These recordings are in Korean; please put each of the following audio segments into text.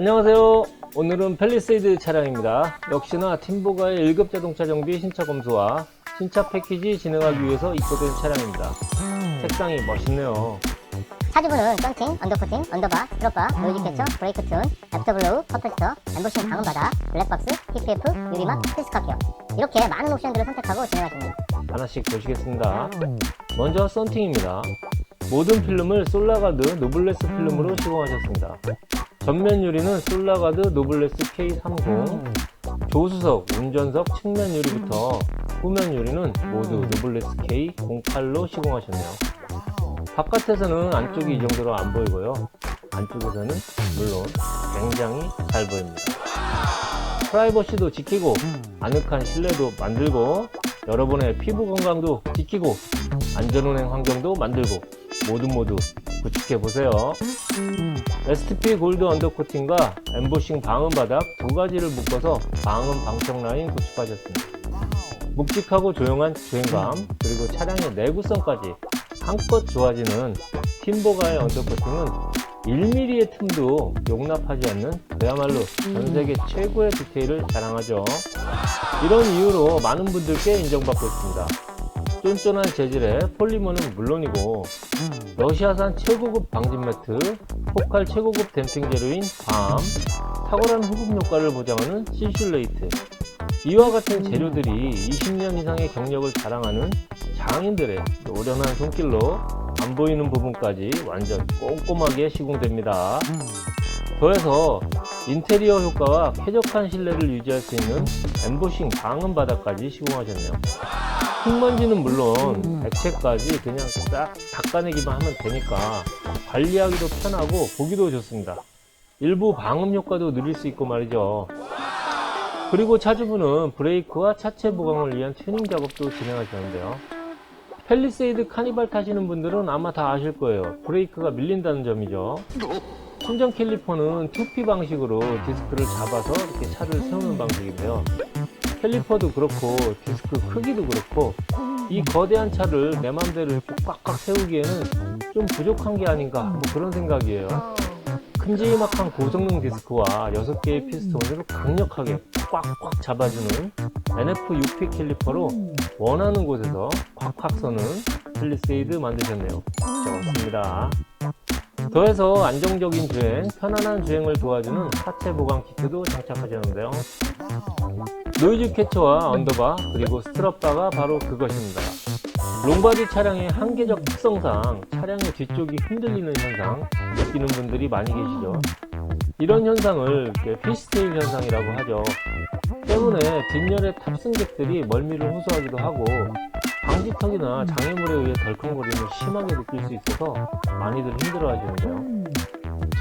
안녕하세요. 오늘은 펠리세이드 차량입니다. 역시나 팀보가의 1급 자동차 정비 신차 검수와 신차 패키지 진행하기 위해서 입고된 차량입니다. 색상이 멋있네요. 차주분은 썬팅, 언더코팅, 언더바, 스트로바, 노이즈 캐쳐, 브레이크 튠, 애프터블로우, 퍼펙터, 엠보싱 방음바다, 블랙박스, PPF, 유리막, 필스카 케어 이렇게 많은 옵션들을 선택하고 진행하십니다. 하나씩 보시겠습니다. 먼저 썬팅입니다. 모든 필름을 솔라가드 노블레스 필름으로 시공하셨습니다. 전면 유리는 솔라가드 노블레스 K30, 조수석, 운전석 측면 유리부터 후면 유리는 모두 노블레스 K08로 시공하셨네요. 바깥에서는 안쪽이 이 정도로 안 보이고요. 안쪽에서는 물론 굉장히 잘 보입니다. 프라이버시도 지키고 아늑한 실내도 만들고 여러분의 피부 건강도 지키고 안전운행 환경도 만들고 모두 모두 구축해 보세요. STP 골드 언더코팅과 엠보싱 방음 바닥 두 가지를 묶어서 방음 방청 라인 구축하셨습니다. 묵직하고 조용한 주행감 그리고 차량의 내구성까지 한껏 좋아지는 팀보가의 언더코팅은 1mm의 틈도 용납하지 않는 그야말로 전 세계 최고의 디테일을 자랑하죠. 이런 이유로 많은 분들께 인정받고 있습니다. 쫀쫀한 재질의 폴리머는 물론이고 러시아산 최고급 방진 매트, 포칼 최고급 댐핑 재료인 밤, 탁월한 흡음 효과를 보장하는 시슐레이트 이와 같은 재료들이 20년 이상의 경력을 자랑하는 장인들의 노련한 손길로 안 보이는 부분까지 완전 꼼꼼하게 시공됩니다. 더해서 인테리어 효과와 쾌적한 실내를 유지할 수 있는 엠보싱 방음 바닥까지 시공하셨네요. 흙먼지는 물론 액체까지 그냥 싹 닦아내기만 하면 되니까 관리하기도 편하고 보기도 좋습니다. 일부 방음 효과도 누릴 수 있고 말이죠. 그리고 차주분은 브레이크와 차체 보강을 위한 튜닝 작업도 진행하시는데요. 펠리세이드 카니발 타시는 분들은 아마 다 아실 거예요. 브레이크가 밀린다는 점이죠. 순정 캘리퍼는 2P 방식으로 디스크를 잡아서 이렇게 차를 세우는 방식인데요. 캘리퍼도 그렇고 디스크 크기도 그렇고 이 거대한 차를 내 맘대로 꽉꽉 세우기에는 좀 부족한 게 아닌가 뭐 그런 생각이에요. 큼지막한 고성능 디스크와 6개의 피스톤으로 강력하게 꽉꽉 잡아주는 NF6P 캘리퍼로 원하는 곳에서 콱콱 서는 플리세이드 만드셨네요. 좋습니다. 더해서 안정적인 주행, 편안한 주행을 도와주는 하체 보강 키트도 장착하셨는데요. 노이즈 캐처와 언더바 그리고 스트럽바가 바로 그것입니다. 롱바디 차량의 한계적 특성상 차량의 뒤쪽이 흔들리는 현상 느끼는 분들이 많이 계시죠. 이런 현상을 피스테일 현상이라고 하죠. 때문에 뒷열의 탑승객들이 멀미를 호소하기도 하고 방지턱이나 장애물에 의해 덜컹거림을 심하게 느낄 수 있어서 많이들 힘들어 하시는데요.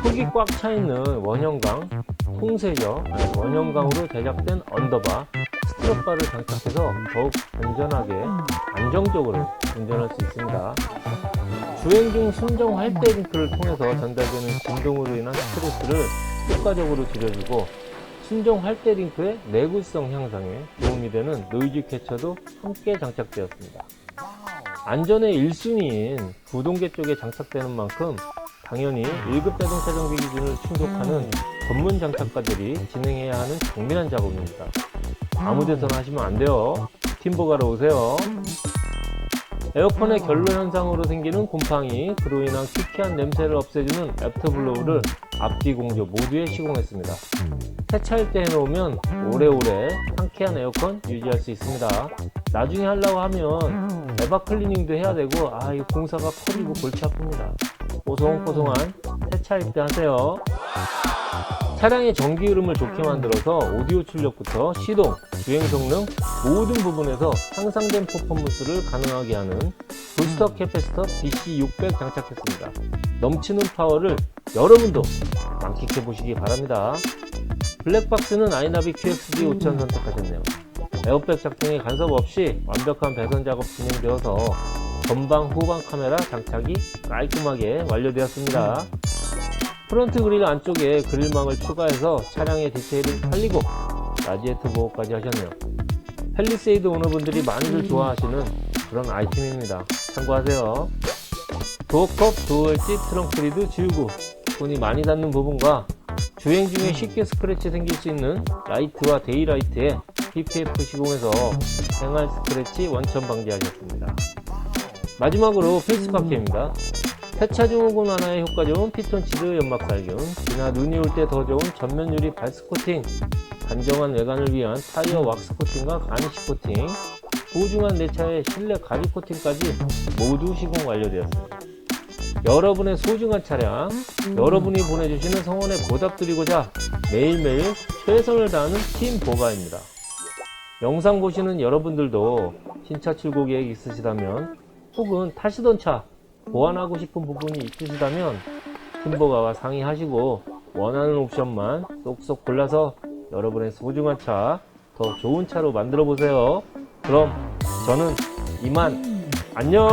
속이 꽉 차 있는 원형강. 네, 원형강으로 제작된 언더바, 스트럽바를 장착해서 더욱 안전하게, 안정적으로 운전할 수 있습니다. 주행 중 순정 활대 링크를 통해서 전달되는 진동으로 인한 스트레스를 효과적으로 줄여주고 순정 활대 링크의 내구성 향상에 도움이 되는 노이즈 캐처도 함께 장착되었습니다. 안전의 1순위인 구동계 쪽에 장착되는 만큼 당연히 1급 자동차 정비 기준을 충족하는 전문 장착가들이 진행해야 하는 정밀한 작업입니다. 아무 데서나 하시면 안 돼요. 팀보가로 오세요. 에어컨의 결로 현상으로 생기는 곰팡이, 그로 인한 퀴퀴한 냄새를 없애주는 애프터블로우를 앞뒤 공조 모두에 시공했습니다. 세차할 때 해놓으면 오래오래 상쾌한 에어컨 유지할 수 있습니다. 나중에 하려고 하면 에바 클리닝도 해야 되고 아 이 공사가 커지고 골치 아픕니다. 뽀송뽀송한 세차할 때 하세요. 차량의 전기 흐름을 좋게 만들어서 오디오 출력부터 시동, 주행 성능 모든 부분에서 향상된 퍼포먼스를 가능하게 하는 부스터 캐패시터 BC600 장착했습니다. 넘치는 파워를 여러분도 만끽해 보시기 바랍니다. 블랙박스는 아이나비 QXD 5000 선택하셨네요. 에어백 작동에 간섭 없이 완벽한 배선 작업 진행되어서 전방 후방 카메라 장착이 깔끔하게 완료되었습니다. 프론트 그릴 안쪽에 그릴망을 추가해서 차량의 디테일을 살리고 라지에트 보호까지 하셨네요. 펠리세이드 오너분들이 많이들 좋아하시는 그런 아이템입니다. 참고하세요. 도어컵, 도어엣지, 트렁크 리드 지우고 손이 많이 닿는 부분과 주행 중에 쉽게 스크래치 생길 수 있는 라이트와 데이라이트에 PPF 시공해서 생활 스크래치 원천 방지하셨습니다. 마지막으로 페이스파케입니다. 세차 증후군 완화에 효과 좋은 피톤치드 연막 살균, 비나 눈이 올 때 더 좋은 전면 유리 발스 코팅, 단정한 외관을 위한 타이어 왁스 코팅과 가니시 코팅, 소중한 내 차의 실내 가죽 코팅까지 모두 시공 완료되었습니다. 여러분의 소중한 차량, 여러분이 보내주시는 성원에 보답드리고자 매일매일 최선을 다하는 팀 보가입니다. 영상 보시는 여러분들도 신차 출고 계획 있으시다면 혹은 타시던 차 보완하고 싶은 부분이 있으시다면 팀보가와 상의하시고 원하는 옵션만 쏙쏙 골라서 여러분의 소중한 차 더 좋은 차로 만들어 보세요. 그럼 저는 이만 안녕.